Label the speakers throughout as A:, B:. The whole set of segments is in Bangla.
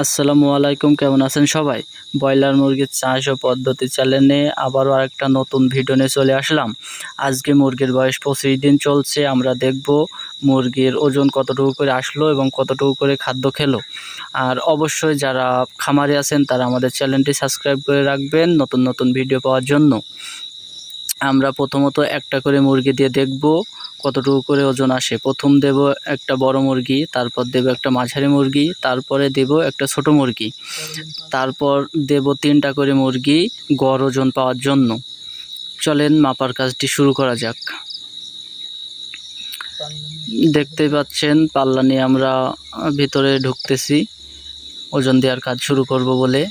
A: আসসালামু আলাইকুম, কেমন আছেন সবাই? ব্রয়লার মুরগির চাষ ও পদ্ধতি চ্যানেলে আবারও আরেকটা নতুন ভিডিও নিয়ে চলে আসলাম। আজকে মুরগির বয়স পঁচিশ দিন চলছে, আমরা দেখব মুরগির ওজন কতটুকু করে আসলো এবং কতটুকু করে খাদ্য খেলো। আর অবশ্যই যারা খামারে আছেন, তারা আমাদের চ্যানেলটি সাবস্ক্রাইব করে রাখবেন নতুন নতুন ভিডিও পাওয়ার জন্য। আমরা প্রথমত একটা করে মুরগি দিয়ে দেখব কতটুকু করে ওজন আসে। প্রথম দেব একটা বড় মুরগি, তারপর দেব একটা মাঝারি মুরগি, তারপরে দেব একটা ছোট মুরগি। তারপর দেব তিনটা করে মুরগি গড় ওজন পাওয়ার জন্য। চলেন মাপার কাজটি শুরু করা যাক। দেখতে পাচ্ছেন, পাল্লা নিয়ে আমরা ভিতরে ঢুকতেছি। ওজন দেওয়ার কাজ শুরু করব বলে।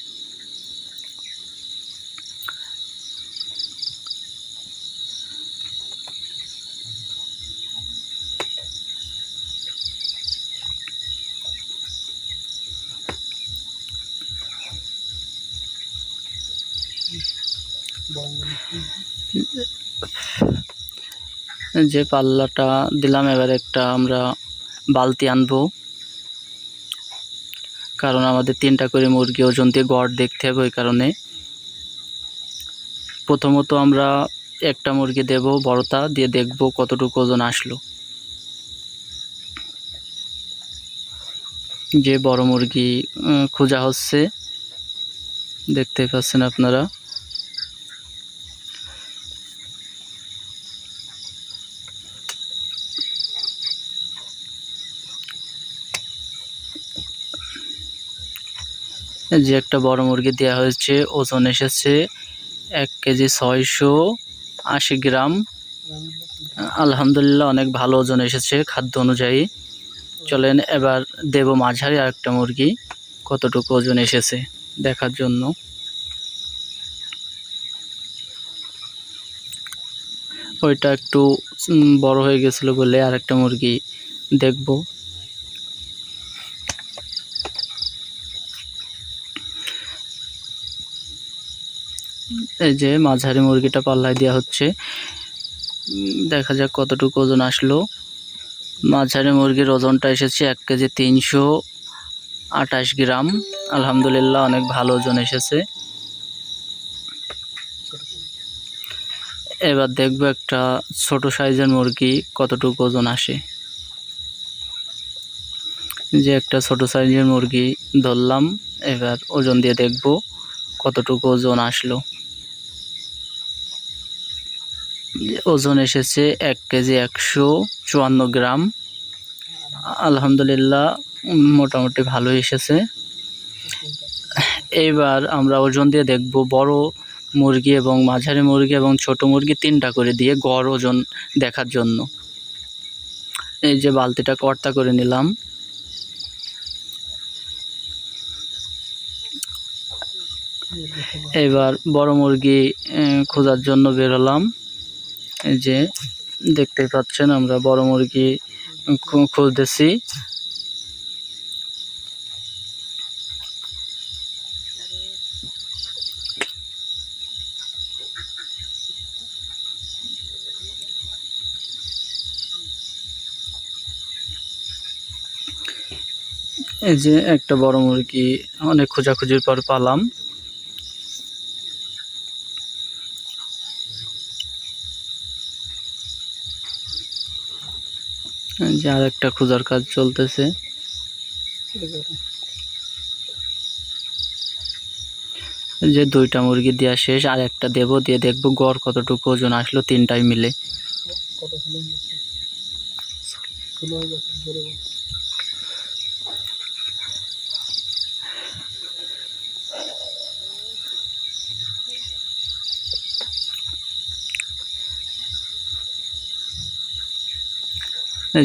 A: যে পাল্লাটা দিলাম, এবার একটা আমরা বালতি আনব। কারণ আমাদের তিনটা করে মুরগি ওজন দিয়ে গড় দেখতে হবে ওই কারণে। প্রথমত আমরা একটা মুরগি দেব বড়তা দিয়ে দেখব কতটুকু ওজন আসলো। যে বড় মুরগি খোঁজা হচ্ছে, দেখতে পাচ্ছেন আপনারা। যে একটা বড় মুরগি দেওয়া হয়েছে, ওজন এসেছে এক কেজি ছয়শো আশি গ্রাম। আলহামদুলিল্লাহ অনেক ভালো ওজন এসেছে খাদ্য অনুযায়ী। চলেন এবার দেব মাঝারি আরেকটা মুরগি, কতটুকু ওজন এসেছে দেখার জন্য। ওইটা একটু বড় হয়ে গেছিল বলে আরেকটা মুরগি দেখব। এই যে মাঝারি মুরগিটা পাল্লায় দেওয়া হচ্ছে। দেখা যাক কতটুকু ওজন আসলো। মাঝারি মুরগির ওজনটা এসেছে এক কেজি তিনশো আঠাশ গ্রাম। আলহামদুলিল্লাহ অনেক ভালো ওজন এসেছে। এবার দেখব একটা ছোট সাইজের মুরগি কতটুকু ওজন আসে। যে একটা ছোট সাইজের মুরগি ধরলাম, এবার ওজন দিয়ে দেখব কতটুকু ওজন আসলো। ওজন এসেছে এক কেজি একশো চুয়ান্ন গ্রাম। আলহামদুলিল্লাহ, মোটামুটি ভালো এসেছে। এইবার আমরা ওজন দিয়ে দেখব বড় মুরগি এবং মাঝারি মুরগি এবং ছোট মুরগি তিনটা করে দিয়ে গড় ওজন দেখার জন্য। এই যে বালতিটা কর্তা করে নিলাম। এবার বড় মুরগি খোঁজার জন্য বেরোলাম যে দেখতে পাচ্ছেন, আমরা বড় মুরগি খু- খুঁজতেছি। এই যে একটা বড় মুরগি, অনেক খোঁজাখুঁজির পর পালাম। যে আর একটা খোঁজার কাজ চলতেছে। যে দুইটা মুরগি দেওয়া শেষ, আর একটা দেবো, দিয়ে দেখব গড় কতটুকু ওজন আসলো, তিনটাই মিলে।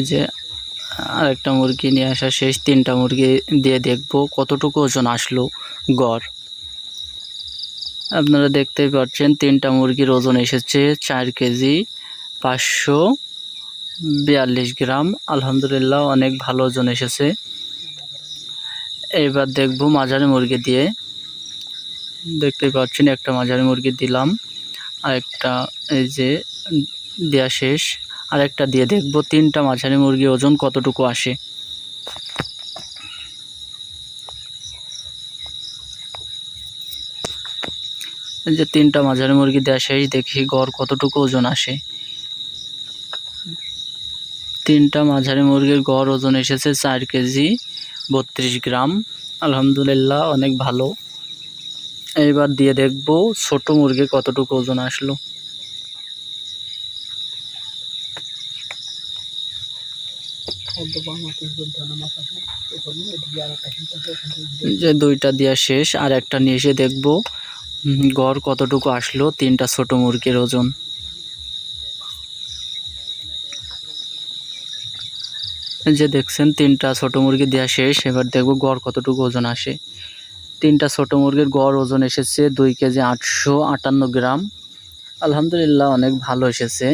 A: যে, আরেকটা মুরগি নিয়ে আসা শেষ তিনটা মুরগি দিয়ে দেখব কতটুকু ওজন আসলো গড়। আপনারা দেখতেই পাচ্ছেন তিনটা মুরগির ওজন এসেছে চার কেজি পাঁচশো বিয়াল্লিশ গ্রাম। আলহামদুলিল্লাহ অনেক ভালো ওজন এসেছে। এবার দেখব মাঝারি মুরগি দিয়ে। দেখতেই পাচ্ছেন একটা মাঝারি মুরগি দিলাম। আর একটা এই যে দেয়া শেষ। আরেকটা দিয়ে দেখব, তিনটা মাঝারি মুরগি ওজন কতটুকু আসে। যে তিনটা মাঝারি মুরগি দেশেই দেখি গড় কতটুকু ওজন আসে। তিনটা মাঝারি মুরগির গড় ওজন এসেছে চার কেজি, বত্রিশ গ্রাম। আলহামদুলিল্লাহ, অনেক ভালো। এইবার দিয়ে দেখব ছোট মুরগি কতটুকু ওজন আসলো। যে দুইটা দেওয়া শেষ, আর একটা নিয়ে এসে দেখব গড় কতটুকু আসলো, তিনটা ছোট মুরগির ওজন। যে দেখছেন, তিনটা ছোট মুরগি দেওয়া শেষ, এবার দেখব গড় কতটুকু ওজন আসে। তিনটা ছোট মুরগির গড় ওজন এসেছে দুই কেজি আটশো আটান্ন গ্রাম। আলহামদুলিল্লাহ, অনেক ভালো এসেছে।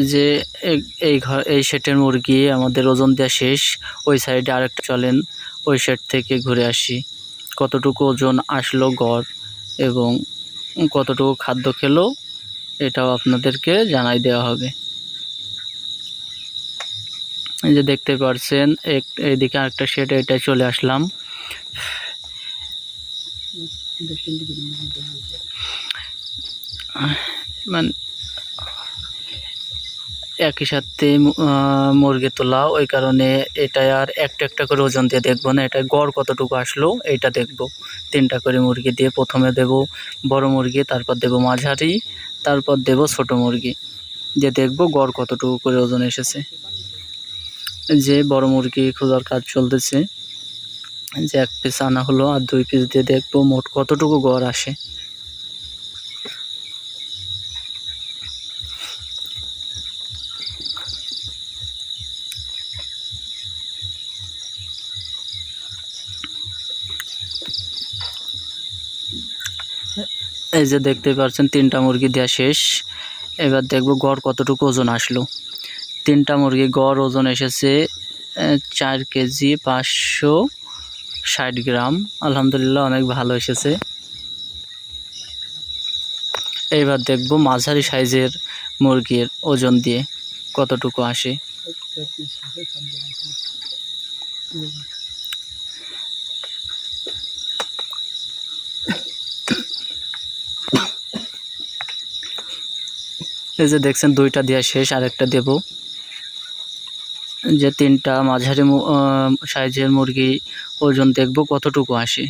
A: যে এই- ঘর, এই সেটের মুরগি আমাদের ওজন দেওয়া শেষ। ওই সাইডে আরেকটা চলেন, ওই সেট থেকে ঘুরে আসি। কতটুকু ওজন আসলো গড় এবং কতটুকু খাদ্য খেলো, এটাও আপনাদেরকে জানাই দেওয়া হবে। এই যে দেখতে পারছেন, এক- এইদিকে আরেকটা সেট এটা চলে আসলাম। মানে একই সাথে মুরগি তোলা, ওই কারণে এটা আর একটা একটা করে ওজন দিয়ে দেখব না। এটা গড় কতটুকু আসলো এইটা দেখব। তিনটা করে মুরগি দিয়ে প্রথমে দেব বড় মুরগি, তারপর দেব মাঝারি, তারপর দেব ছোট মুরগি। যে দেখব গড় কতটুকু করে ওজন এসেছে। যে বড় মুরগি খোঁজার কাজ চলতেছে, যে এক পিস আনা হলো আর দুই পিস দিয়ে দেখব মোট কতটুকু গড় আসে। এই যে দেখতে পাচ্ছেন তিনটা মুরগি দেওয়া শেষ। এবার দেখব গড় কতটুকু ওজন আসলো। তিনটা মুরগি গড় ওজন এসেছে চার কেজি পাঁচশো ষাট গ্রাম। আলহামদুলিল্লাহ অনেক ভালো এসেছে। এইবার দেখব মাঝারি সাইজের মুরগির ওজন দিয়ে কতটুকু আসে। এই যে দেখছেন, দুইটা দেওয়া শেষ, আরেকটা দেব। যে তিনটা মাঝারি সাইজের মুরগি ওজন দেখব কতটুকু আসে।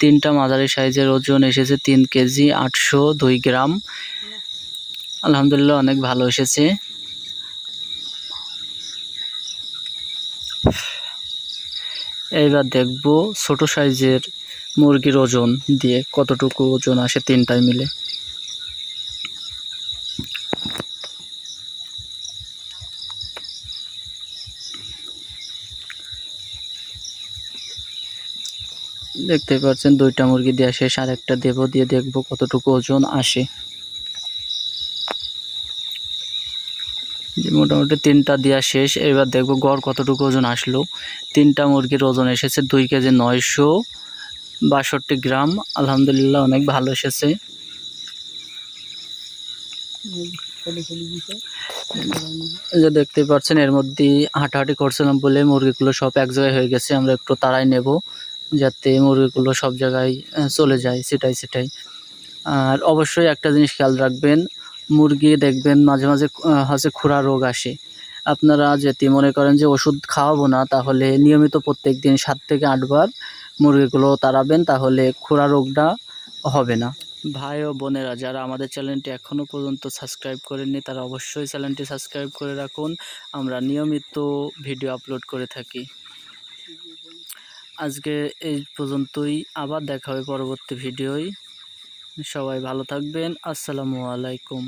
A: তিনটা মাঝারি সাইজের ওজন এসেছে তিন কেজি, আটশো দুই গ্রাম। আলহামদুলিল্লাহ অনেক ভালো এসেছে। এইবার দেখব ছোট সাইজের মুরগির ওজন দিয়ে কতটুকু ওজন আসে তিনটায় মিলে। দেখতে পাচ্ছেন, দুইটা মুরগি দেওয়া শেষ আর একটা দেব, দিয়ে দেখব কতটুকু ওজন আসে। মোটামুটি তিনটা দেওয়া শেষ, এবার দেখব গড় কতটুকু ওজন আসলো। তিনটা মুরগির ওজন এসেছে দুই কেজি নয়শো বাষট্টি গ্রাম, আলহামদুলিল্লাহ অনেক ভালো এসেছে। যে দেখতে পাচ্ছেন, এর মধ্যে হাঁটাহাঁটি করছিলাম বলে মুরগিগুলো সব এক জায়গায় হয়ে গেছে, আমরা একটু তাড়াই নেব। যাতে মুরগিগুলো সব জায়গায় চলে যায় সেটাই সেটাই। আর অবশ্যই একটা জিনিস খেয়াল রাখবেন, মুরগি দেখবেন মাঝে মাঝে হচ্ছে খুরা রোগ আসে। আপনারা যদি মনে করেন যে ওষুধ খাওয়াবো না, তাহলে নিয়মিত প্রত্যেক দিন সাত থেকে আটবার মুরগিগুলো তাড়াবেন, তাহলে খুরা রোগটা হবে না। ভাই ও বোনেরা, যারা আমাদের চ্যানেলটি এখনও পর্যন্ত সাবস্ক্রাইব করেননি, তারা অবশ্যই চ্যানেলটি সাবস্ক্রাইব করে রাখুন। আমরা নিয়মিত ভিডিও আপলোড করে থাকি। আজকে এই পর্যন্তই। আবার দেখা হবে পরবর্তী ভিডিওয়। সবাই ভালো থাকবেন। আসসালামু আলাইকুম।